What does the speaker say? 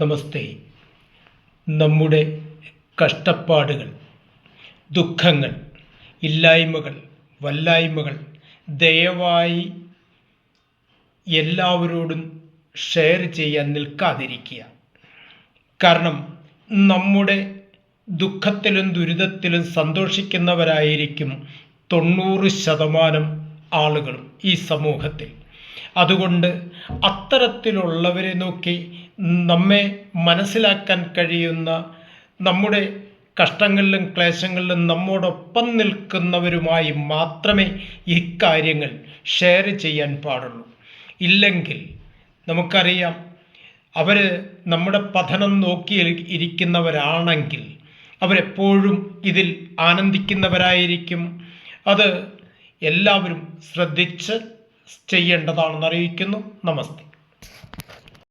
നമസ്തേ. നമ്മുടെ കഷ്ടപ്പാടുകൾ ദുഃഖങ്ങൾ ഇല്ലായ്മകൾ വല്ലായ്മകൾ ദയവായി എല്ലാവരോടും ഷെയർ ചെയ്യാൻ നിൽക്കാതിരിക്കുക. കാരണം നമ്മുടെ ദുഃഖത്തിലും ദുരിതത്തിലും സന്തോഷിക്കുന്നവരായിരിക്കും തൊണ്ണൂറ് ശതമാനം ആളുകളും ഈ സമൂഹത്തിൽ. അതുകൊണ്ട് അത്തരത്തിലുള്ളവരെ നോക്കി നമ്മെ മനസ്സിലാക്കാൻ കഴിയുന്ന നമ്മുടെ കഷ്ടങ്ങളിലും ക്ലേശങ്ങളിലും നമ്മോടൊപ്പം നിൽക്കുന്നവരുമായി മാത്രമേ ഈ കാര്യങ്ങൾ ഷെയർ ചെയ്യാൻ പാടുള്ളൂ. ഇല്ലെങ്കിൽ നമുക്കറിയാം അവർ നമ്മുടെ പഠനം നോക്കി ഇരിക്കുന്നവരാണെങ്കിൽ അവരെപ്പോഴും ഇതിൽ ആനന്ദിക്കുന്നവരായിരിക്കും. അത് എല്ലാവരും ശ്രദ്ധിച്ച് ചെയ്യേണ്ടതാണെന്ന് അറിയിക്കുന്നു. നമസ്തേ.